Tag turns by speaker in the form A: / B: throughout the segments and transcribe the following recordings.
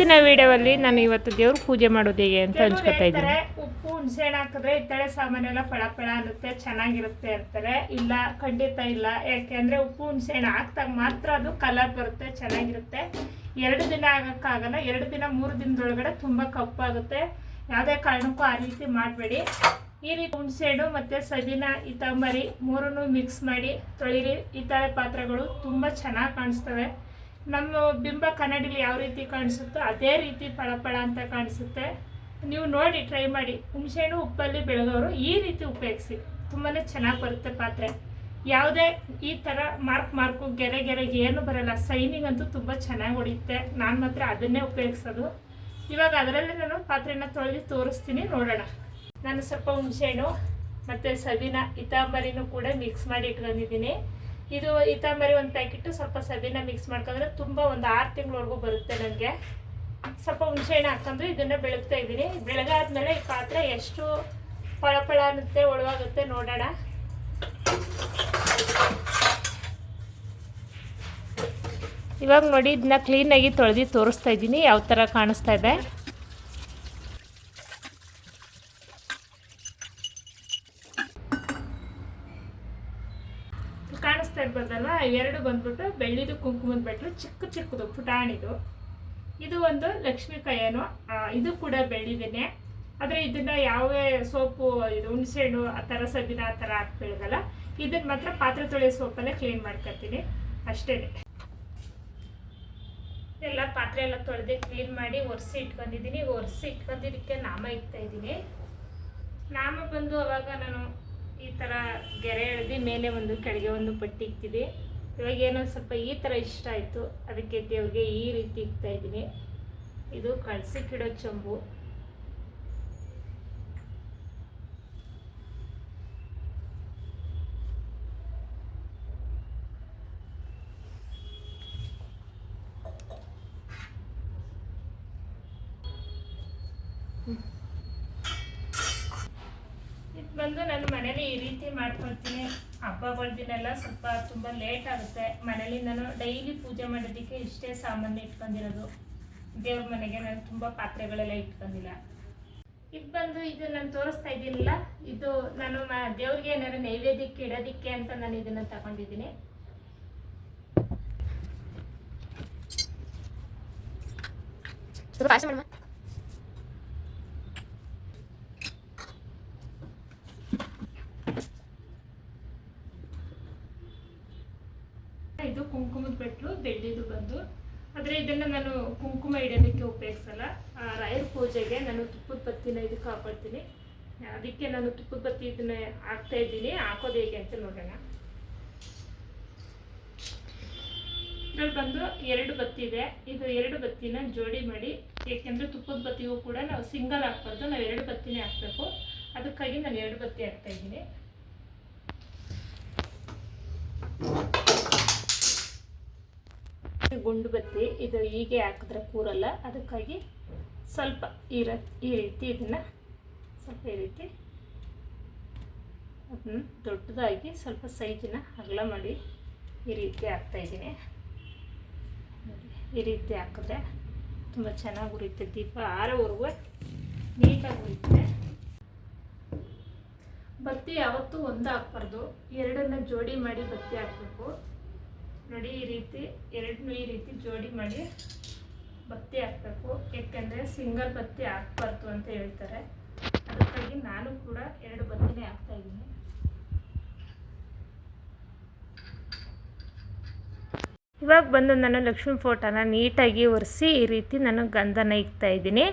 A: ಇವತ್ತಿನ ವಿಡಿಯೋದಲ್ಲಿ ನಾನು ಇವತ್ತು ದೇವ್ರ ಪೂಜೆ ಮಾಡೋದು ಹೇಗೆ ಅಂತ ಹಂಚ್ಕೊತಾ ಇದ್ದೀನಿ.
B: ಉಪ್ಪು ಹುಣಸೆಹಣ್ಣು ಹಾಕಿದ್ರೆ ಇತ್ತಳೆ ಸಾಮಾನೆಲ್ಲ ಫಳ ಫಳ ಅನ್ನುತ್ತೆ ಚೆನ್ನಾಗಿರುತ್ತೆ ಅಂತಾರೆ. ಇಲ್ಲ ಖಂಡಿತ ಇಲ್ಲ. ಯಾಕೆಂದ್ರೆ ಉಪ್ಪು ಹುಣಸೆಹಣ್ಣು ಹಾಕ್ದಾಗ ಮಾತ್ರ ಅದು ಕಲರ್ ಬರುತ್ತೆ ಚೆನ್ನಾಗಿರುತ್ತೆ. ಎರಡು ದಿನ ಆಗೋಕ್ಕಾಗಲ್ಲ ಎರಡು ದಿನ ಮೂರು ದಿನದೊಳಗಡೆ ತುಂಬಾ ಕಪ್ಪಾಗುತ್ತೆ. ಯಾವುದೇ ಕಾರಣಕ್ಕೂ ಆ ರೀತಿ ಮಾಡಬೇಡಿ. ಈ ರೀತಿ ಹುಣಸೆಹಣ್ಣು ಮತ್ತೆ ಸದಿನ ಇತಂಬರಿ ಮೂರನ್ನು ಮಿಕ್ಸ್ ಮಾಡಿ ತೊಳಿರಿ. ಇತಳೆ ಪಾತ್ರೆಗಳು ತುಂಬಾ ಚೆನ್ನಾಗಿ ಕಾಣಿಸ್ತವೆ. ನಮ್ಮ ಬಿಂಬ ಕನ್ನಡಿಲಿ ಯಾವ ರೀತಿ ಕಾಣಿಸುತ್ತೋ ಅದೇ ರೀತಿ ಫಳಫಳ ಅಂತ ಕಾಣಿಸುತ್ತೆ. ನೀವು ನೋಡಿ ಟ್ರೈ ಮಾಡಿ. ಹುಣಸೆಹಣ್ಣು ಉಪ್ಪಲ್ಲಿ ಬೆಳೆದವರು ಈ ರೀತಿ ಉಪಯೋಗಿಸಿ. ತುಂಬಾ ಚೆನ್ನಾಗಿ ಬರುತ್ತೆ ಪಾತ್ರೆ. ಯಾವುದೇ ಈ ಥರ ಮಾರ್ಕ್ ಮಾರ್ಕು, ಗೆರೆ ಗೆರೆ ಏನು ಬರಲ್ಲ. ಸೈನಿಂಗ್ ಅಂತೂ ತುಂಬ ಚೆನ್ನಾಗಿ ಹೊಡೆಯುತ್ತೆ. ನಾನು ಮಾತ್ರ ಅದನ್ನೇ ಉಪಯೋಗಿಸೋದು. ಇವಾಗ ಅದರಲ್ಲೇ ನಾನು ಪಾತ್ರೆನ ತೊಳೆದು ತೋರಿಸ್ತೀನಿ, ನೋಡೋಣ. ನಾನು ಸ್ವಲ್ಪ ಹುಣಸೆಹಣ್ಣು ಮತ್ತು ಸವಿನ, ಇತಾಂಬರಿನೂ ಕೂಡ ಮಿಕ್ಸ್ ಮಾಡಿ ಇಟ್ಕೊಂಡಿದ್ದೀನಿ. ಇದು ಈ ತಾಂಬರಿ ಒಂದು ಪ್ಯಾಕೆಟು ಸ್ವಲ್ಪ ಸಬೀನ ಮಿಕ್ಸ್ ಮಾಡ್ಕೊಂಡ್ರೆ ತುಂಬ ಒಂದು ಆರು ತಿಂಗಳವರೆಗೂ ಬರುತ್ತೆ ನನಗೆ ಸ್ವಲ್ಪ ಹುಣಸೆಹಣ್ಣು ಹಾಕೊಂಡು ಇದನ್ನು ಬೆಳಗ್ತಾ ಇದ್ದೀನಿ. ಬೆಳಗಾದ್ಮೇಲೆ ಈ ಪಾತ್ರೆ ಎಷ್ಟು ಫಳ ಫಳ ಅನ್ನುತ್ತೆ, ಒಳವಾಗುತ್ತೆ ನೋಡೋಣ.
A: ಇವಾಗ ನೋಡಿ ಇದನ್ನ ಕ್ಲೀನಾಗಿ ತೊಳೆದು ತೋರಿಸ್ತಾ ಇದ್ದೀನಿ. ಯಾವ ಥರ ಕಾಣಿಸ್ತಾ ಇದೆ
B: ಕಾಣಿಸ್ತಾ ಇರ್ಬೋದಲ್ಲ ಎರಡು ಬಂದ್ಬಿಟ್ಟು ಬೆಳ್ಳಿದು ಕುಂಕುಮದ ಬೆಟ್ಲು ಚಿಕ್ಕ ಚಿಕ್ಕದು, ಪುಟಾಣಿದು. ಇದು ಒಂದು ಲಕ್ಷ್ಮೀ ಇದು ಕೂಡ ಬೆಳ್ಳಿದೇನೆ ಆದರೆ ಇದನ್ನು ಯಾವೇ ಸೋಪು, ಇದು ಹುಣಸೆಹಣ್ಣು, ಆ ಥರ ಸಬಿನ ಆ ಥರ ಹಾಕಿ ಇದನ್ನು ಮಾತ್ರ ಪಾತ್ರೆ ತೊಳೆಯೋ ಸೋಪಲ್ಲೇ ಕ್ಲೀನ್ ಮಾಡ್ಕೊತೀನಿ. ಅಷ್ಟೇ. ಎಲ್ಲ ಪಾತ್ರೆ ಎಲ್ಲ ತೊಳೆದು ಕ್ಲೀನ್ ಮಾಡಿ ಒರೆಸಿ ಇಟ್ಕೊಂಡಿದ್ದೀನಿ. ಒರೆಸಿ ಇಟ್ಕೊಂಡಿದ್ದಕ್ಕೆ ನಾಮ ಇಡ್ತಾ ಇದ್ದೀನಿ. ನಾಮ ಬಂದು ಅವಾಗ ನಾನು ಈ ಥರ ಗೆರೆ ಎಳೆದು ಮೇಲೆ ಒಂದು ಕೆಳಗೆ ಒಂದು ಪಟ್ಟಿ ಇಕ್ತಿದ್ದೆ. ಇವಾಗ ಏನೋ ಸ್ವಲ್ಪ ಈ ಥರ ಇಷ್ಟ ಆಯಿತು. ಅದಕ್ಕೆ ದೇವ್ರಿಗೆ ಈ ರೀತಿ ಇಕ್ತಾ ಇದ್ದೀನಿ. ಇದು ಕಳ್ಸಕ್ಕಿಡೋ ಚಂಬು. ಇದು ಬಂದು ನಾನು ಮನೇಲಿ ಈ ರೀತಿ ಮಾಡ್ಕೊಳ್ತೀನಿ. ಹಬ್ಬಗಳ ದಿನೆಲ್ಲ ಸ್ವಲ್ಪ ತುಂಬ ಲೇಟ್ ಆಗುತ್ತೆ. ಮನೇಲಿ ನಾನು ಡೈಲಿ ಪೂಜೆ ಮಾಡೋದಕ್ಕೆ ಇಷ್ಟೇ ಸಾಮಾನು ಇಟ್ಕೊಂಡಿರೋದು. ದೇವ್ರ ಮನೆಗೆ ನಾನು ತುಂಬ ಪಾತ್ರೆಗಳೆಲ್ಲ ಇಟ್ಕೊಂಡಿಲ್ಲ. ಇದು ಬಂದು ಇದು ನಾನು ತೋರಿಸ್ತಾ ಇದ್ದೀನಲ್ಲ, ಇದು ನಾನು ಮ, ದೇವ್ರಿಗೆ ಏನಾರು ನೈವೇದ್ಯಕ್ಕೆ ಇಡೋದಿಕ್ಕೆ ಅಂತ ನಾನು ಇದನ್ನು ತಗೊಂಡಿದ್ದೀನಿ. ಇದು ಕುಂಕುಮದ ಬೆಟ್ಲು ಬೆಳ್ಳಿದು ಬಂದು ಆದರೆ ಇದನ್ನು ನಾನು ಕುಂಕುಮ ಇಡೋದಕ್ಕೆ ಉಪಯೋಗಿಸಲ್ಲ. ರಾಯರ ಪೂಜೆಗೆ ನಾನು ತುಪ್ಪದ ಬತ್ತಿನ ಇದಕ್ಕೆ ಹಾಕೊಳ್ತೀನಿ ಅದಕ್ಕೆ ನಾನು ತುಪ್ಪದ ಬತ್ತಿ ಇದನ್ನ ಹಾಕ್ತಾ ಇದ್ದೀನಿ. ಹಾಕೋದು ಹೇಗೆ ಅಂತ ನೋಡೋಣ. ಇದ್ರಲ್ಲಿ ಬಂದು ಎರಡು ಬತ್ತಿ ಇದೆ. ಇದು ಎರಡು ಬತ್ತಿನ ಜೋಡಿ ಮಾಡಿ, ಏಕೆಂದರೆ ತುಪ್ಪದ ಬತ್ತಿಗೂ ಕೂಡ ನಾವು ಸಿಂಗಲ್ ಹಾಕ್ಬಾರ್ದು. ನಾವು ಎರಡು ಬತ್ತಿನೇ ಹಾಕ್ಬೇಕು. ಅದಕ್ಕಾಗಿ ನಾನು ಎರಡು ಬತ್ತಿ ಹಾಕ್ತಾ ಇದ್ದೀನಿ. ಇದು ಗುಂಡು ಬತ್ತಿ, ಇದು ಹೀಗೆ ಹಾಕಿದ್ರೆ ಕೂರಲ್ಲ. ಅದಕ್ಕಾಗಿ ಸ್ವಲ್ಪ ಈ ಈ ರೀತಿ ಇದನ್ನು ಸ್ವಲ್ಪ ಈ ರೀತಿ ಅದನ್ನ ದೊಡ್ಡದಾಗಿ ಸ್ವಲ್ಪ ಸೈಜಿನ ಅಗಲ ಮಾಡಿ ಈ ರೀತಿ ಹಾಕ್ತಾಯಿದ್ದೀನಿ ಈ ರೀತಿ ಹಾಕಿದ್ರೆ ತುಂಬ ಚೆನ್ನಾಗಿ ಉರಿಯುತ್ತೆ. ದೀಪ ಆರೋವರೆಗೂ ನೀಟಾಗಿ ಉರಿಯುತ್ತೆ. ಬತ್ತಿ ಯಾವತ್ತೂ ಒಂದು ಹಾಕ್ಬಾರ್ದು. ಎರಡನ್ನ ಜೋಡಿ ಮಾಡಿ ಬತ್ತಿ ಹಾಕಬೇಕು. ನೋಡಿ ಈ ರೀತಿ ಎರಡನ್ನೂ ಈ ರೀತಿ ಜೋಡಿ ಮಾಡಿ ಬತ್ತಿ ಹಾಕಬೇಕು. ಯಾಕೆಂದರೆ ಸಿಂಗಲ್ ಬತ್ತಿ ಹಾಕ್ಬಾರ್ದು ಅಂತ ಹೇಳ್ತಾರೆ. ಅದಕ್ಕಾಗಿ ನಾನು ಕೂಡ ಎರಡು ಬತ್ತಿನೇ ಹಾಕ್ತಾ ಇದ್ದೀನಿ.
A: ಇವಾಗ ಬಂದು ನಾನು ಲಕ್ಷ್ಮೀ ಫೋಟೋನ ನೀಟಾಗಿ ಒರೆಸಿ ಈ ರೀತಿ ನಾನು ಗಂಧನ ಇಕ್ತಾ ಇದ್ದೀನಿ.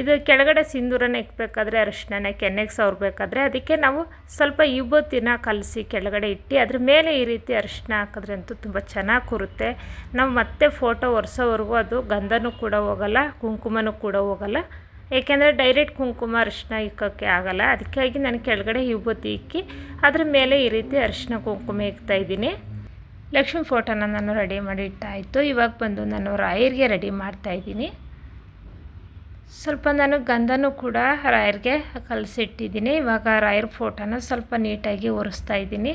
A: ಇದು ಕೆಳಗಡೆ ಸಿಂಧೂರನ ಇಕ್ಬೇಕಾದ್ರೆ ಅರಿಶಿನ ಕೆನ್ನೆಗೆ ಸವರ್ಬೇಕಾದ್ರೆ ಅದಕ್ಕೆ ನಾವು ಸ್ವಲ್ಪ ವಿಭೂತಿನ ಕಲಸಿ ಕೆಳಗಡೆ ಇಟ್ಟು ಅದ್ರ ಮೇಲೆ ಈ ರೀತಿ ಅರಿಶಿನ ಹಾಕಿದ್ರೆ ಅಂತೂ ತುಂಬ ಚೆನ್ನಾಗಿ ಕೂರುತ್ತೆ. ನಾವು ಮತ್ತೆ ಫೋಟೋ ಒರೆಸೋವರೆಗೂ ಅದು ಗಂಧನೂ ಕೂಡ ಹೋಗಲ್ಲ, ಕುಂಕುಮನೂ ಕೂಡ ಹೋಗಲ್ಲ. ಏಕೆಂದರೆ ಡೈರೆಕ್ಟ್ ಕುಂಕುಮ ಅರಿಶಿನ ಇಕ್ಕೋಕ್ಕೆ ಆಗಲ್ಲ. ಅದಕ್ಕಾಗಿ ನಾನು ಕೆಳಗಡೆ ವಿಭೂತಿ ಇಕ್ಕಿ ಅದ್ರ ಮೇಲೆ ಈ ರೀತಿ ಅರಿಶಿನ ಕುಂಕುಮ ಇಕ್ತಾ ಇದ್ದೀನಿ. ಲಕ್ಷ್ಮಿ ಫೋಟೋನ ನಾನು ರೆಡಿ ಮಾಡಿ ಇಟ್ಟಾಯಿತು. ಇವಾಗ ಬಂದು ನಾನು ರಾಯರಿಗೆ ರೆಡಿ ಮಾಡ್ತಾ ಇದ್ದೀನಿ. ಸ್ವಲ್ಪ ನಾನು ಗಂಧನೂ ಕೂಡ ರಾಯರಿಗೆ ಕಲಸಿಟ್ಟಿದ್ದೀನಿ. ಇವಾಗ ರಾಯರ್ ಫೋಟೋನ ಸ್ವಲ್ಪ ನೀಟಾಗಿ ಒರೆಸ್ತಾ ಇದ್ದೀನಿ.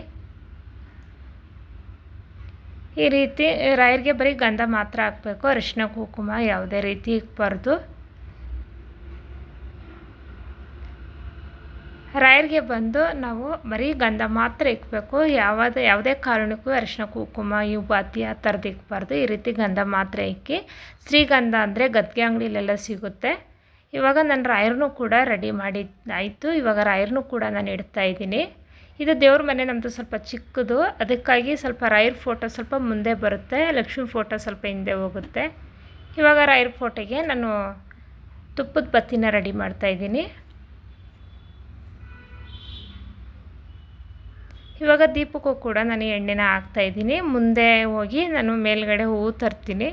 A: ಈ ರೀತಿ ರಾಯರಿಗೆ ಬರೀ ಗಂಧ ಮಾತ್ರ ಹಾಕಬೇಕು. ಅರಿಶಿನ ಕುಂಕುಮ ಯಾವುದೇ ರೀತಿ ಇಕ್ಬಾರ್ದು ರಾಯರಿಗೆ ಬಂದು ನಾವು ಬರೀ ಗಂಧ ಮಾತ್ರ ಇಕ್ಬೇಕು. ಯಾವುದೇ ಯಾವುದೇ ಕಾರಣಕ್ಕೂ ಅರಿಶಿನ, ಕುಂಕುಮ ಯುಗಾತಿ ಆ ಥರದ್ದು ಇಕ್ಬಾರ್ದು. ಈ ರೀತಿ ಗಂಧ ಮಾತ್ರ ಇಕ್ಕಿ. ಶ್ರೀಗಂಧ ಅಂದರೆ ಗದ್ಗೆ ಅಂಗಡಿಲೆಲ್ಲ ಸಿಗುತ್ತೆ. ಇವಾಗ ನಾನು ರಾಯರನ್ನು ಕೂಡ ರೆಡಿ ಮಾಡಿ ಆಯಿತು. ಇವಾಗ ರಾಯರನ್ನು ಕೂಡ ನಾನು ಇಡ್ತಾ ಇದ್ದೀನಿ. ಇದು ದೇವ್ರ ಮನೆ ನಮ್ಮದು ಸ್ವಲ್ಪ ಚಿಕ್ಕದು. ಅದಕ್ಕಾಗಿ ಸ್ವಲ್ಪ ರಾಯರ್ ಫೋಟೋ ಸ್ವಲ್ಪ ಮುಂದೆ ಬರುತ್ತೆ. ಲಕ್ಷ್ಮಿ ಫೋಟೋ ಸ್ವಲ್ಪ ಹಿಂದೆ ಹೋಗುತ್ತೆ. ಇವಾಗ ರಾಯರ್ ಫೋಟೋಗೆ ನಾನು ತುಪ್ಪದ ಬತ್ತಿನ ರೆಡಿ ಮಾಡ್ತಾ ಇವಾಗ ದೀಪಕ್ಕೂ ಕೂಡ ನಾನು ಎಣ್ಣೆನ ಹಾಕ್ತಾ ಇದ್ದೀನಿ. ಮುಂದೆ ಹೋಗಿ ನಾನು ಮೇಲ್ಗಡೆ ಹೂವು ತರ್ತೀನಿ.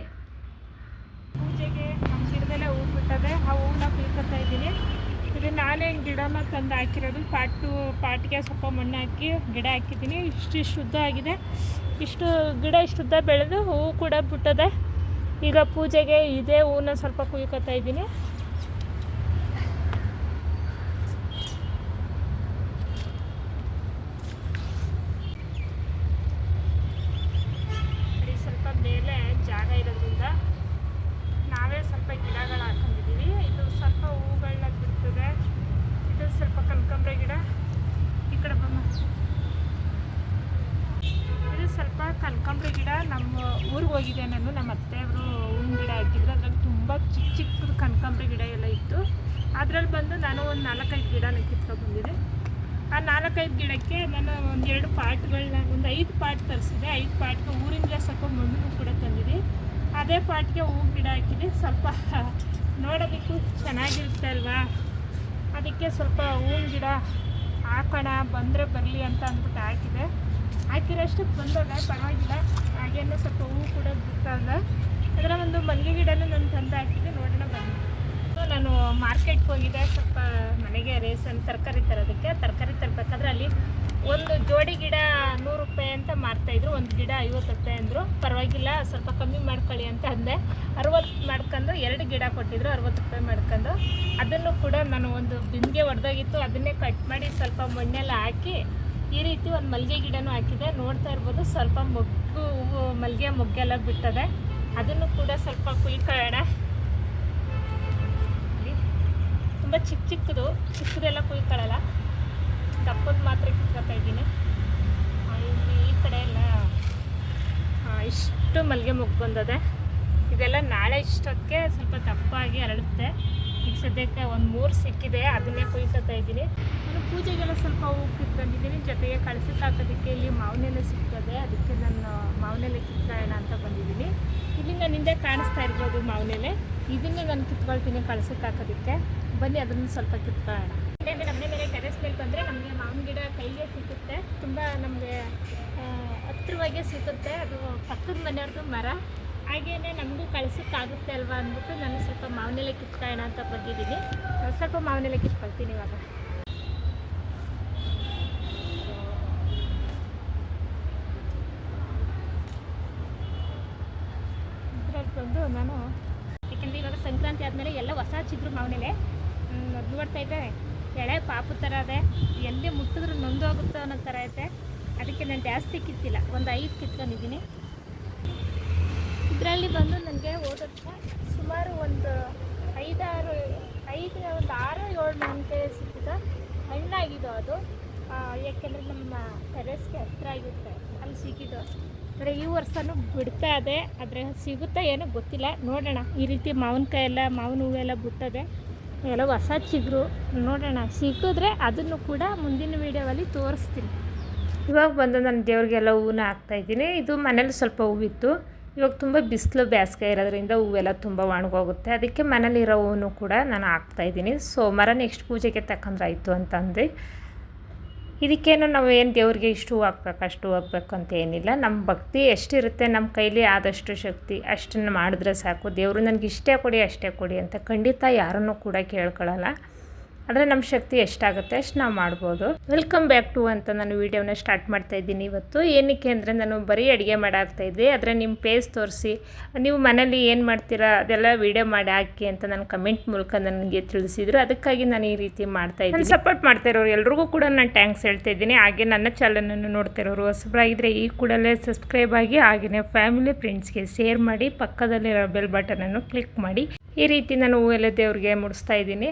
B: ಪೂಜೆಗೆ ನಮ್ಮ ಗಿಡದಲ್ಲೇ ಹೂ ಬಿಟ್ಟದೆ, ಆ ಹೂವನ್ನ ಕುಯ್ಕೊತಾ ಇದ್ದೀನಿ. ಇದು ನಾನೇ ಗಿಡನ ತಂದು ಹಾಕಿರೋದು. ಪಾಟು ಪಾಟಿಗೆ ಸ್ವಲ್ಪ ಮಣ್ಣು ಹಾಕಿ ಗಿಡ ಹಾಕಿದ್ದೀನಿ. ಇಷ್ಟು ಶುದ್ಧ ಆಗಿದೆ. ಇಷ್ಟು ಗಿಡ ಇಷ್ಟುದ್ದ ಬೆಳೆದು ಹೂವು ಕೂಡ ಬಿಟ್ಟದೆ. ಈಗ ಪೂಜೆಗೆ ಇದೇ ಹೂವನ್ನ ಸ್ವಲ್ಪ ಕುಯ್ಕೊತಾ ಇದ್ದೀನಿ ಇಲ್ಲಿ ಸ್ವಲ್ಪ ಮೇಲೆ ಜಾಗ ಇರೋದ್ರಿಂದ ನಾವೇ ಸ್ವಲ್ಪ ಗಿಡಗಳು ಹಾಕೊಂಡಿದ್ದೀವಿ ಇದು ಸ್ವಲ್ಪ ಹೂಗಳನ್ನ ಬಿಡ್ತದೆ ಇದು ಸ್ವಲ್ಪ ಕನಕಾಂಬ್ರ ಗಿಡ ಈ ಕಡೆ ಬಮ್ಮ ಇದು ಸ್ವಲ್ಪ ಕನಕಾಂಬ್ರ ಗಿಡ ನಮ್ಮ ಊರಿಗೆ ಹೋಗಿದೆ ನಾನು ನಮ್ಮ ಅತ್ತೆಯವರು ಹೂವಿನ ಗಿಡ ಹಾಕಿದ್ರು ಅದ್ರಲ್ಲಿ ತುಂಬ ಚಿಕ್ಕ ಚಿಕ್ಕದು ಕನಕಾಂಬ್ರ ಗಿಡ ಎಲ್ಲ ಇತ್ತು ಅದ್ರಲ್ಲಿ ಬಂದು ನಾನು ಒಂದು ನಾಲ್ಕೈದು ಗಿಡನ ಕಿತ್ಕೊಂಡು ಬಂದಿದೆ ಆ ನಾಲ್ಕೈದು ಗಿಡಕ್ಕೆ ನಾನು ಒಂದು ಎರಡು ಪಾಟ್ಗಳನ್ನ ಒಂದು ಐದು ಪಾಟ್ ತರಿಸಿದೆ ಐದು ಪಾಟ್ಗೆ ಊರಿಂದ ಸ್ವಲ್ಪ ಮಣ್ಣು ಕೂಡ ತಂದಿದೆ. ಅದೇ ಪಾಟ್ಗೆ ಹೂ, ಗಿಡ ಹಾಕಿದೆ. ಸ್ವಲ್ಪ ನೋಡೋದಕ್ಕೂ ಚೆನ್ನಾಗಿರುತ್ತೆ ಅಲ್ವಾ? ಅದಕ್ಕೆ ಸ್ವಲ್ಪ ಹೂವಿನ ಗಿಡ ಹಾಕೋಣ, ಬಂದರೆ ಬರಲಿ ಅಂತ ಅಂದ್ಬಿಟ್ಟು ಹಾಕಿದೆ. ಹಾಕಿರೋಷ್ಟಕ್ಕೆ ಬಂದಾಗ ಪರವಾಗಿಲ್ಲ. ಹಾಗೇನೆ ಸ್ವಲ್ಪ ಹೂವು ಕೂಡ ಬಿಡ್ತಾವೆ ಅದರ ಒಂದು ಮಲ್ಲಿಗೆ ಗಿಡನೂ ನಾನು ತಂದು ಹಾಕಿದ್ದೆ. ನೋಡೋಣ ಬನ್ನಿ. ಸೊ, ನಾನು ಮಾರ್ಕೆಟ್ಗೆ ಹೋಗಿದ್ದೆ. ಸ್ವಲ್ಪ ಮನೆಗೆ ರೇಸನ್ ತರಕಾರಿ ತರೋದಕ್ಕೆ. ತರಕಾರಿ ತರಬೇಕಾದ್ರೆ ಅಲ್ಲಿ ಒಂದು ಜೋಡಿ ಗಿಡ ನೂರು ರೂಪಾಯಿ ಅಂತ ಮಾರ್ತಾಯಿದ್ರು ಒಂದು ಗಿಡ ಐವತ್ತು ರೂಪಾಯಿ ಅಂದರು. ಪರವಾಗಿಲ್ಲ, ಸ್ವಲ್ಪ ಕಮ್ಮಿ ಮಾಡ್ಕೊಳ್ಳಿ ಅಂತ ಅಂದೆ. ಅರವತ್ತು ಮಾಡ್ಕೊಂಡು ಎರಡು ಗಿಡ ಕೊಟ್ಟಿದ್ರು, ಅರವತ್ತು ರೂಪಾಯಿ ಮಾಡ್ಕೊಂಡು. ಅದನ್ನು ಕೂಡ ನಾನು ಒಂದು ಬಿಂದಿಗೆ ಹೊಡೆದೋಗಿತ್ತು ಅದನ್ನೇ ಕಟ್ ಮಾಡಿ ಸ್ವಲ್ಪ ಮಣ್ಣೆಲ್ಲ ಹಾಕಿ, ಈ ರೀತಿ ಒಂದು ಮಲ್ಲಿಗೆ ಗಿಡನೂ ಹಾಕಿದೆ. ನೋಡ್ತಾ ಇರ್ಬೋದು, ಸ್ವಲ್ಪ ಮೊಗ್ಗು, ಹೂವು, ಮಲ್ಲಿಗೆ ಮೊಗ್ಗೆಲ್ಲ ಬಿಟ್ಟದೆ. ಅದನ್ನು ಕೂಡ ಸ್ವಲ್ಪ ಕುಯ್ಕೊಳ್ಳೋಣ. ತುಂಬ ಚಿಕ್ಕ ಚಿಕ್ಕದು, ಚಿಕ್ಕದೆಲ್ಲ ಕುಯ್ಕೊಳ್ಳಲ್ಲ. ದಪ್ಪದ ಮಾತ್ರ ಕಿತ್ಕೊತಾ ಇದ್ದೀನಿ. ಇಲ್ಲಿ ಈ ಕಡೆ ಎಲ್ಲ ಇಷ್ಟು ಮಲ್ಲಿಗೆ ಮುಗ್ಗು ಬಂದದೆ. ಇದೆಲ್ಲ ನಾಳೆ ಇಷ್ಟೊತ್ತಿಗೆ ಸ್ವಲ್ಪ ತಪ್ಪಾಗಿ ಹರಡುತ್ತೆ ಈಗ ಸದ್ಯಕ್ಕೆ ಒಂದು ಮೂರು ಸಿಕ್ಕಿದೆ, ಅದನ್ನೇ ಕುಯ್ಕೊತಾ ಇದ್ದೀನಿ. ನಾನು ಪೂಜೆಗೆಲ್ಲ ಸ್ವಲ್ಪ ಹೂವು ಕಿತ್ಕೊಂಡಿದ್ದೀನಿ. ಜೊತೆಗೆ ಕಳ್ಸಕ್ಕೆ ಹಾಕೋದಕ್ಕೆ ಇಲ್ಲಿ ಮಾವಿನೆಲೆ ಸಿಗ್ತದೆ. ಅದಕ್ಕೆ ನಾನು ಮಾವಿನೆಲೆ ಕಿತ್ಕೊಳ್ಳೋಣ ಅಂತ ಬಂದಿದ್ದೀನಿ. ಇಲ್ಲಿ ನಾನು ಹಿಂದೆ ಕಾಣಿಸ್ತಾ ಇರ್ಬೋದು ಮಾವಿನೆಲೆ. ಇದನ್ನೇ ನಾನು ಕಿತ್ಕೊಳ್ತೀನಿ ಕಳ್ಸಕ್ಕೆ ಹಾಕೋದಕ್ಕೆ ಬನ್ನಿ, ಅದನ್ನು ಸ್ವಲ್ಪ ಕಿತ್ಕೊಳ್ಳೋಣ. ಟೆರೆಸ್ ನಮಗೆ ಮಾವಿನ ಗಿಡ ಕೈಗೆ ಸಿಗುತ್ತೆ. ತುಂಬ ನಮಗೆ ಹತ್ತಿರವಾಗೇ ಸಿಗುತ್ತೆ. ಅದು ಪಕ್ಕದ ಮನೆಯವ್ರದ್ದು ಮರ. ಹಾಗೆಯೇ ನಮಗೂ ಕಳ್ಸೋಕ್ಕಾಗುತ್ತೆ ಅಲ್ವಾ ಅಂದ್ಬಿಟ್ಟು ನಾನು ಸ್ವಲ್ಪ ಮಾವಿನೆಲೆ ಕಿತ್ಕೊಳ್ಳೋಣ ಅಂತ ಬಂದಿದ್ದೀನಿ. ಸ್ವಲ್ಪ ಮಾವಿನೆಲೆ ಕಿತ್ಕೊಳ್ತೀನಿ ಇವಾಗ. ಬಂದು ನಾನು, ಯಾಕೆಂದರೆ ಇವಾಗ ಸಂಕ್ರಾಂತಿ ಆದಮೇಲೆ ಎಲ್ಲ ಹೊಸ ಚಿದ್ರು ಮಾವಿನೆಲೆ. ನೋಡ್ತಾ ಪಾಪು ಥರ ಅದೇ. ಎಲ್ಲಿ ಮುಟ್ಟಿದ್ರು ನೊಂದೋಗುತ್ತೋ ಅನ್ನೋ ಥರ ಐತೆ. ಅದಕ್ಕೆ ನಾನು ಜಾಸ್ತಿ ಕಿತ್ತಿಲ್ಲ. ಒಂದು ಐದು ಕಿತ್ಕೊಂಡಿದ್ದೀನಿ. ಇದರಲ್ಲಿ ಬಂದು ನನಗೆ ಹೋದ ಸುಮಾರು ಒಂದು ಐದಾರು, ಐದು, ಒಂದು ಆರು, ಏಳು ಮಂತೆ ಸಿಕ್ಕಿದ. ಹಣ್ಣಾಗಿದ್ದು ಅದು. ಯಾಕೆಂದರೆ ನಮ್ಮ ಟೆರೆಸ್ಗೆ ಹತ್ರ ಆಗಿರುತ್ತೆ ಅಲ್ಲಿ ಸಿಕ್ಕಿದ್ದು ಆದರೆ ಈ ವರ್ಷನೂ ಬಿಡ್ತಾ ಇದೆ. ಆದರೆ ಸಿಗುತ್ತಾ ಏನೋ ಗೊತ್ತಿಲ್ಲ. ನೋಡೋಣ. ಈ ರೀತಿ ಮಾವಿನಕಾಯಿ ಎಲ್ಲ ಮಾವಿನ ಹೂವೆಲ್ಲ ಬಿಟ್ಟದೆ ಎಲ್ಲ ಹೊಸ ಚಿಗುರು ನೋಡೋಣ. ಸಿಕ್ಕಿದ್ರೆ ಅದನ್ನು ಕೂಡ ಮುಂದಿನ ವೀಡಿಯೋವಲ್ಲಿ ತೋರಿಸ್ತೀನಿ.
A: ಇವಾಗ ಬಂದು ನಾನು ದೇವ್ರಿಗೆಲ್ಲ ಹೂವನ್ನ ಹಾಕ್ತಾಯಿದ್ದೀನಿ. ಇದು ಮನೇಲಿ ಸ್ವಲ್ಪ ಹೂವಿತ್ತು. ಇವಾಗ ತುಂಬ ಬಿಸಿಲು ಬೇಸಿಗೆ ಇರೋದ್ರಿಂದ ಹೂವೆಲ್ಲ ತುಂಬ ಒಣಗೋಗುತ್ತೆ. ಅದಕ್ಕೆ ಮನೇಲಿರೋ ಹೂವನ್ನು ಕೂಡ ನಾನು ಹಾಕ್ತಾಯಿದ್ದೀನಿ. ಸೋಮವಾರ ನೆಕ್ಸ್ಟ್ ಪೂಜೆಗೆ ತಕೊಂಡ್ರಾಯ್ತು ಅಂತಂದು. ಇದಕ್ಕೇನು ನಾವು ಏನು ದೇವ್ರಿಗೆ ಇಷ್ಟು ಹೂ ಹಾಕ್ಬೇಕು, ಅಷ್ಟು ಹೋಗ್ಬೇಕು ಅಂತ ಏನಿಲ್ಲ. ನಮ್ಮ ಭಕ್ತಿ ಎಷ್ಟಿರುತ್ತೆ ನಮ್ಮ ಕೈಲಿ ಆದಷ್ಟು ಶಕ್ತಿ ಅಷ್ಟನ್ನು ಮಾಡಿದ್ರೆ ಸಾಕು. ದೇವರು ನನಗೆ ಇಷ್ಟೇ ಕೊಡಿ, ಅಷ್ಟೇ ಕೊಡಿ ಅಂತ ಖಂಡಿತ ಯಾರನ್ನೂ ಕೂಡ ಕೇಳ್ಕೊಳ್ಳಲ್ಲ ಆದರೆ ನಮ್ಮ ಶಕ್ತಿ ಎಷ್ಟಾಗುತ್ತೆ ಅಷ್ಟು ನಾವು ಮಾಡ್ಬೋದು. ವೆಲ್ಕಮ್ ಬ್ಯಾಕ್ ಟು ಅಂತ ನಾನು ವೀಡಿಯೋನ ಸ್ಟಾರ್ಟ್ ಮಾಡ್ತಾ ಇದ್ದೀನಿ ಇವತ್ತು. ಏನಕ್ಕೆ ಅಂದರೆ ನಾನು ಬರೀ ಅಡುಗೆ ಇದ್ದೆ. ಆದರೆ ನಿಮ್ಮ ಪೇಜ್ ತೋರಿಸಿ, ನೀವು ಮನೇಲಿ ಏನು ಮಾಡ್ತೀರಾ ಅದೆಲ್ಲ ವೀಡಿಯೋ ಮಾಡಿ ಹಾಕಿ ಅಂತ ನಾನು ಕಮೆಂಟ್ ಮೂಲಕ ನನಗೆ ತಿಳಿಸಿದ್ರು. ಅದಕ್ಕಾಗಿ ನಾನು ಈ ರೀತಿ ಮಾಡ್ತಾ ಇದ್ದೀನಿ. ಸಪೋರ್ಟ್ ಮಾಡ್ತಾ ಇರೋರು ಎಲ್ರಿಗೂ ಕೂಡ ನಾನು ಟ್ಯಾಂಕ್ಸ್ ಹೇಳ್ತಾ ಇದ್ದೀನಿ. ಹಾಗೆ ನನ್ನ ಚಾನಲನ್ನು ನೋಡ್ತಾ ಇರೋರು ಹೊಸಬರಾಗಿದ್ದರೆ ಈ ಕೂಡಲೇ ಸಬ್ಸ್ಕ್ರೈಬ್ ಆಗಿ ಹಾಗೆಯೇ ಫ್ಯಾಮಿಲಿ ಫ್ರೆಂಡ್ಸ್ಗೆ ಶೇರ್ ಮಾಡಿ, ಪಕ್ಕದಲ್ಲಿರೋ ಬೆಲ್ ಬಟನನ್ನು ಕ್ಲಿಕ್ ಮಾಡಿ. ಈ ರೀತಿ ನಾನು ಹೂವೆಲ್ಲ ದೇವ್ರಿಗೆ ಮುಡಿಸ್ತಾ ಇದ್ದೀನಿ.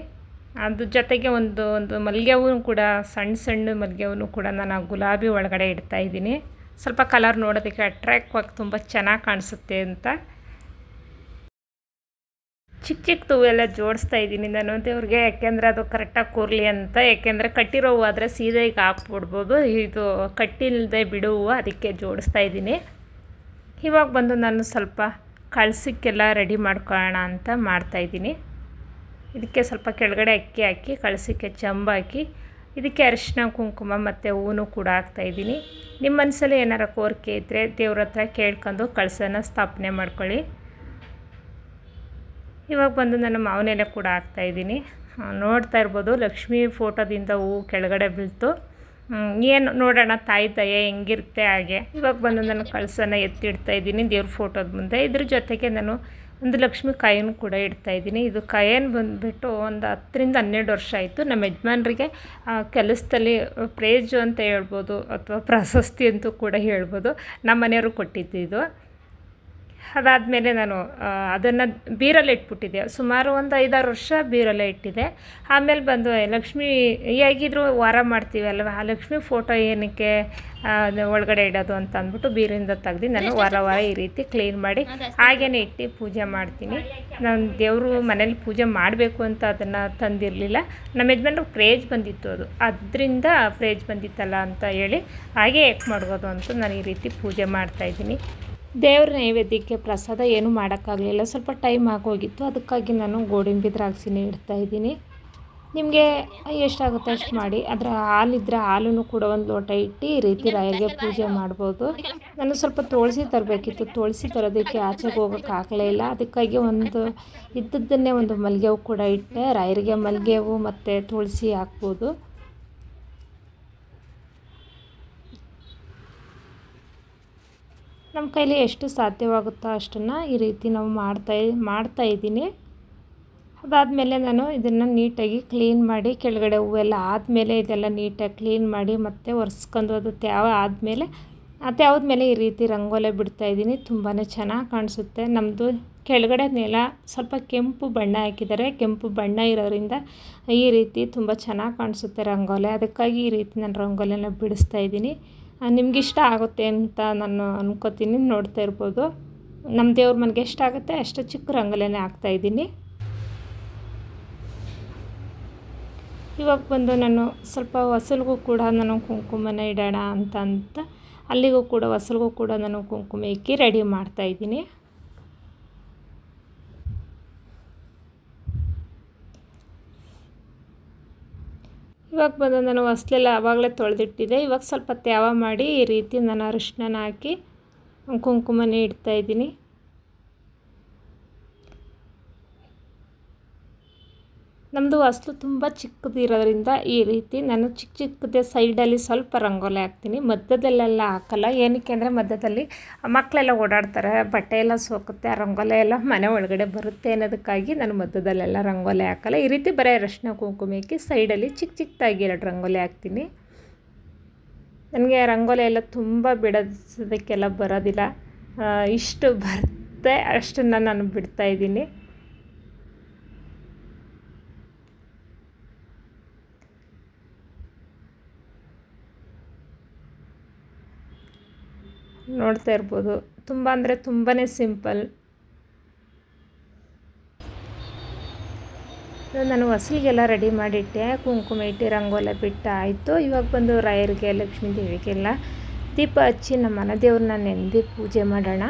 A: ಅದ್ರ ಜೊತೆಗೆ ಒಂದು ಒಂದು ಮಲ್ಲಿಗೆ ಹೂವು ಕೂಡ, ಸಣ್ಣ ಸಣ್ಣ ಮಲ್ಲಿಗೆ ಹೂವು ಕೂಡ ನಾನು ಗುಲಾಬಿ ಒಳಗಡೆ ಇಡ್ತಾ ಇದ್ದೀನಿ. ಸ್ವಲ್ಪ ಕಲರ್ ನೋಡೋದಕ್ಕೆ ಅಟ್ರಾಕ್ಟ್ ತುಂಬ ಚೆನ್ನಾಗಿ ಕಾಣಿಸುತ್ತೆ ಅಂತ. ಚಿಕ್ಕ ಚಿಕ್ಕ ಹೂವೆಲ್ಲ ಜೋಡಿಸ್ತಾ ಇದ್ದೀನಿ ನಾನು ದೇವ್ರಿಗೆ ಯಾಕೆಂದರೆ ಅದು ಕರೆಕ್ಟಾಗಿ ಕೂರಲಿ ಅಂತ. ಯಾಕೆಂದರೆ ಕಟ್ಟಿರೋ ಹೂವು ಆದರೆ ಸೀದಾ ಈಗ ಹಾಕ್ಬಿಡ್ಬೋದು. ಇದು ಕಟ್ಟಿಲ್ಲದೆ ಬಿಡೋ ಹೂವು, ಅದಕ್ಕೆ ಜೋಡಿಸ್ತಾ ಇದ್ದೀನಿ. ಇವಾಗ ಬಂದು ನಾನು ಸ್ವಲ್ಪ ಕಳ್ಸಕ್ಕೆಲ್ಲ ರೆಡಿ ಮಾಡ್ಕೊಳ್ಳೋಣ ಅಂತ ಮಾಡ್ತಾಯಿದ್ದೀನಿ ಇದಕ್ಕೆ ಸ್ವಲ್ಪ ಕೆಳಗಡೆ ಅಕ್ಕಿ ಹಾಕಿ, ಕಳಸಕ್ಕೆ ಚಂಬಾಕಿ ಇದಕ್ಕೆ ಅರಿಶಿನ, ಕುಂಕುಮ ಮತ್ತು ಹೂವು ಕೂಡ ಹಾಕ್ತಾಯಿದ್ದೀನಿ ನಿಮ್ಮ ಮನಸ್ಸಲ್ಲಿ ಏನಾರ ಕೋರಿಕೆ ಇದ್ದರೆ ದೇವ್ರ ಹತ್ರ ಕೇಳ್ಕೊಂಡು ಕಳಸನ ಸ್ಥಾಪನೆ ಮಾಡ್ಕೊಳ್ಳಿ. ಇವಾಗ ಬಂದು ನಾನು ಮಾವನೆಲೆ ಕೂಡ ಹಾಕ್ತಾಯಿದ್ದೀನಿ ನೋಡ್ತಾ ಇರ್ಬೋದು, ಲಕ್ಷ್ಮೀ ಫೋಟೋದಿಂದ ಹೂವು ಕೆಳಗಡೆ ಬೀಳ್ತು. ಏನು ನೋಡೋಣ, ತಾಯಿ ದಯೆ ಹೆಂಗಿರುತ್ತೆ ಹಾಗೆ. ಇವಾಗ ಬಂದು ನಾನು ಕಳಸನ ಎತ್ತಿಡ್ತಾ ಇದ್ದೀನಿ ದೇವ್ರ ಫೋಟೋದ ಮುಂದೆ. ಇದ್ರ ಜೊತೆಗೆ ನಾನು ಒಂದು ಲಕ್ಷ್ಮಿ ಕಾಯನ್ನು ಕೂಡ ಇಡ್ತಾ ಇದ್ದೀನಿ. ಇದು ಕಾಯನ್ನು ಬಂದುಬಿಟ್ಟು ಒಂದು ಹತ್ತರಿಂದ ಹನ್ನೆರಡು ವರ್ಷ ಆಯಿತು. ನಮ್ಮ ಯಜಮಾನ್ರಿಗೆ ಕೆಲಸದಲ್ಲಿ ಪ್ರೇಜು ಅಂತ ಹೇಳ್ಬೋದು ಅಥವಾ ಪ್ರಶಸ್ತಿ ಅಂತೂ ಕೂಡ ಹೇಳ್ಬೋದು. ನಮ್ಮ ಮನೆಯವರು ಕೊಟ್ಟಿದ್ದು ಇದು. ಅದಾದಮೇಲೆ ನಾನು ಅದನ್ನು ಬೀರಲ್ಲಿ ಇಟ್ಬಿಟ್ಟಿದ್ದೆ. ಸುಮಾರು ಒಂದು ಐದಾರು ವರ್ಷ ಬೀರಲ್ಲೇ ಇಟ್ಟಿದ್ದೆ. ಆಮೇಲೆ ಬಂದು ಲಕ್ಷ್ಮಿ ಹೇಗಿದ್ರು ವಾರ ಮಾಡ್ತೀವಿ ಅಲ್ವ? ಆ ಲಕ್ಷ್ಮಿ ಫೋಟೋ ಏನಕ್ಕೆ ಒಳಗಡೆ ಇಡೋದು ಅಂತ ಅಂದ್ಬಿಟ್ಟು ಬೀರಿಂದ ತೆಗ್ದು ನಾನು ವಾರ ವಾರ ಈ ರೀತಿ ಕ್ಲೀನ್ ಮಾಡಿ ಹಾಗೇನೆ ಇಟ್ಟು ಪೂಜೆ ಮಾಡ್ತೀನಿ. ನಾನು ದೇವರು ಮನೇಲಿ ಪೂಜೆ ಮಾಡಬೇಕು ಅಂತ ಅದನ್ನು ತಂದಿರಲಿಲ್ಲ. ನಮ್ಮ ಯಜಮಾನ್ರು ಕ್ರೇಜ್ ಬಂದಿತ್ತು ಅದು. ಅದರಿಂದ ಫ್ರೇಜ್ ಬಂದಿತ್ತಲ್ಲ ಅಂತ ಹೇಳಿ ಹಾಗೆ ಯಾಕೆ ಮಾಡ್ಬೋದು ಅಂತ ನಾನು ಈ ರೀತಿ ಪೂಜೆ ಮಾಡ್ತಾಯಿದ್ದೀನಿ ದೇವ್ರ ನೈವೇದ್ಯಕ್ಕೆ ಪ್ರಸಾದ ಏನೂ ಮಾಡೋಕ್ಕಾಗಲಿಲ್ಲ. ಸ್ವಲ್ಪ ಟೈಮ್ ಆಗೋಗಿತ್ತು. ಅದಕ್ಕಾಗಿ ನಾನು ಗೋಡಂಬಿ ಇಡ್ತಾ ಇದ್ದೀನಿ. ನಿಮಗೆ ಎಷ್ಟಾಗುತ್ತೆ ಅಷ್ಟು ಮಾಡಿ. ಅದರ ಹಾಲಿದ್ರೆ ಹಾಲನ್ನು ಕೂಡ ಒಂದು ಲೋಟ ಇಟ್ಟು ಈ ರೀತಿ ರಾಯರಿಗೆ ಪೂಜೆ ಮಾಡ್ಬೋದು. ನಾನು ಸ್ವಲ್ಪ ತುಳಸಿ ತರಬೇಕಿತ್ತು. ತುಳಸಿ ತರೋದಕ್ಕೆ ಆಚೆಗೆ ಹೋಗೋಕ್ಕಾಗಲೇ ಇಲ್ಲ. ಅದಕ್ಕಾಗಿ ಒಂದು ಇದ್ದದ್ದನ್ನೇ ಒಂದು ಮಲ್ಲಿಗೆ ಹೂ ಕೂಡ ಇಟ್ಟೆ. ರಾಯರಿಗೆ ಮಲ್ಲಿಗೆ ಹೂವು ಮತ್ತು ತುಳಸಿ ಹಾಕ್ಬೋದು. ನಮ್ಮ ಕೈಲಿ ಎಷ್ಟು ಸಾಧ್ಯವಾಗುತ್ತೋ ಅಷ್ಟನ್ನು ಈ ರೀತಿ ನಾವು ಮಾಡ್ತಾ ಮಾಡ್ತಾ ಇದ್ದೀನಿ. ಅದಾದಮೇಲೆ ನಾನು ಇದನ್ನು ನೀಟಾಗಿ ಕ್ಲೀನ್ ಮಾಡಿ ಕೆಳಗಡೆ ಹೂವೆಲ್ಲ ಆದಮೇಲೆ ಇದೆಲ್ಲ ನೀಟಾಗಿ ಕ್ಲೀನ್ ಮಾಡಿ ಮತ್ತೆ ಒರೆಸ್ಕೊಂಡು ಅದು ತ್ಯಾವ ಆದಮೇಲೆ, ಆ ತ್ಯಾವದ ಮೇಲೆ ಈ ರೀತಿ ರಂಗೋಲೆ ಬಿಡ್ತಾಯಿದ್ದೀನಿ ತುಂಬಾ ಚೆನ್ನಾಗಿ ಕಾಣಿಸುತ್ತೆ. ನಮ್ಮದು ಕೆಳಗಡೆ ನೆಲ, ಸ್ವಲ್ಪ ಕೆಂಪು ಬಣ್ಣ ಹಾಕಿದ್ದಾರೆ. ಕೆಂಪು ಬಣ್ಣ ಇರೋದ್ರಿಂದ ಈ ರೀತಿ ತುಂಬ ಚೆನ್ನಾಗಿ ಕಾಣಿಸುತ್ತೆ ರಂಗೋಲೆ. ಅದಕ್ಕಾಗಿ ಈ ರೀತಿ ನಾನು ರಂಗೋಲಿನ ಬಿಡಿಸ್ತಾ ಇದ್ದೀನಿ. ನಿಮ್ಗೆ ಇಷ್ಟ ಆಗುತ್ತೆ ಅಂತ ನಾನು ಅನ್ಕೋತೀನಿ, ನೋಡ್ತಾ ಇರ್ಬೋದು. ನಮ್ಮ ದೇವ್ರ ಮನೆಗೆ ಎಷ್ಟಾಗುತ್ತೆ ಅಷ್ಟು ಚಿಕ್ಕ ರಂಗೋಲಿನೇ ಹಾಕ್ತಾಯಿದ್ದೀನಿ ಇವಾಗ ಬಂದು ನಾನು ಸ್ವಲ್ಪ ಹೊಸಲಿಗೂ ಕೂಡ ನಾನು ಕುಂಕುಮನ ಇಡೋಣ ಅಂತ ಅಂತ, ಅಲ್ಲಿಗೂ ಕೂಡ ಹೊಸಲಿಗೂ ಕೂಡ ನಾನು ಕುಂಕುಮ ಇಕ್ಕಿ ರೆಡಿ ಮಾಡ್ತಾಯಿದ್ದೀನಿ ಇವಾಗ ಬಂದು ನಾನು ಹೊಸ್ಲೆಲ್ಲ ಆವಾಗಲೇ ತೊಳೆದಿಟ್ಟಿದ್ದೆ. ಇವಾಗ ಸ್ವಲ್ಪ ತ್ಯಾವ ಮಾಡಿ ಈ ರೀತಿ ನಾನು ಅರಿಶಿನ ಹಾಕಿ ಕುಂಕುಮನೇ ಇಡ್ತಾಯಿದ್ದೀನಿ ನಮ್ಮದು ಅಸಲು ತುಂಬ ಚಿಕ್ಕದಿರೋದ್ರಿಂದ ಈ ರೀತಿ ನಾನು ಚಿಕ್ಕ ಚಿಕ್ಕದೇ ಸೈಡಲ್ಲಿ ಸ್ವಲ್ಪ ರಂಗೋಲಿ ಹಾಕ್ತೀನಿ. ಮಧ್ಯದಲ್ಲೆಲ್ಲ ಹಾಕಲ್ಲ. ಏನಕ್ಕೆ ಅಂದರೆ ಮಧ್ಯದಲ್ಲಿ ಮಕ್ಕಳೆಲ್ಲ ಓಡಾಡ್ತಾರೆ. ಬಟ್ಟೆ ಎಲ್ಲ ಸೋಕುತ್ತೆ. ಆ ರಂಗೋಲೆ ಎಲ್ಲ ಮನೆ ಒಳಗಡೆ ಬರುತ್ತೆ ಅನ್ನೋದಕ್ಕಾಗಿ ನಾನು ಮಧ್ಯದಲ್ಲೆಲ್ಲ ರಂಗೋಲೆ ಹಾಕಲ್ಲ. ಈ ರೀತಿ ಬರೀ ಅರಶಿನ ಕುಂಕುಮಕ್ಕೆ ಸೈಡಲ್ಲಿ ಚಿಕ್ಕ ಚಿಕ್ಕದಾಗಿ ಎರಡು ರಂಗೋಲಿ ಹಾಕ್ತೀನಿ. ನನಗೆ ರಂಗೋಲಿ ಎಲ್ಲ ತುಂಬ ಬಿಡಿಸೋದಕ್ಕೆಲ್ಲ ಬರೋದಿಲ್ಲ. ಇಷ್ಟು ಬರುತ್ತೆ. ಅಷ್ಟನ್ನು ನಾನು ಬಿಡ್ತಾಯಿದ್ದೀನಿ ನೋಡ್ತಾ ಇರ್ಬೋದು. ತುಂಬ ಅಂದರೆ ತುಂಬಾ ಸಿಂಪಲ್. ನಾನು ಹೊಸಲಿಗೆಲ್ಲ ರೆಡಿ ಮಾಡಿಟ್ಟೆ. ಕುಂಕುಮ ಇಟ್ಟು ರಂಗೋಲೆ ಬಿಟ್ಟು ಆಯಿತು. ಇವಾಗ ಬಂದು ರಾಯರಿಗೆ, ಲಕ್ಷ್ಮೀ ದೇವಿಗೆಲ್ಲ ದೀಪ ಹಚ್ಚಿ ನಮ್ಮ ಮನೆ ದೇವ್ರನ್ನ ನೆನೆದು ಪೂಜೆ ಮಾಡೋಣ.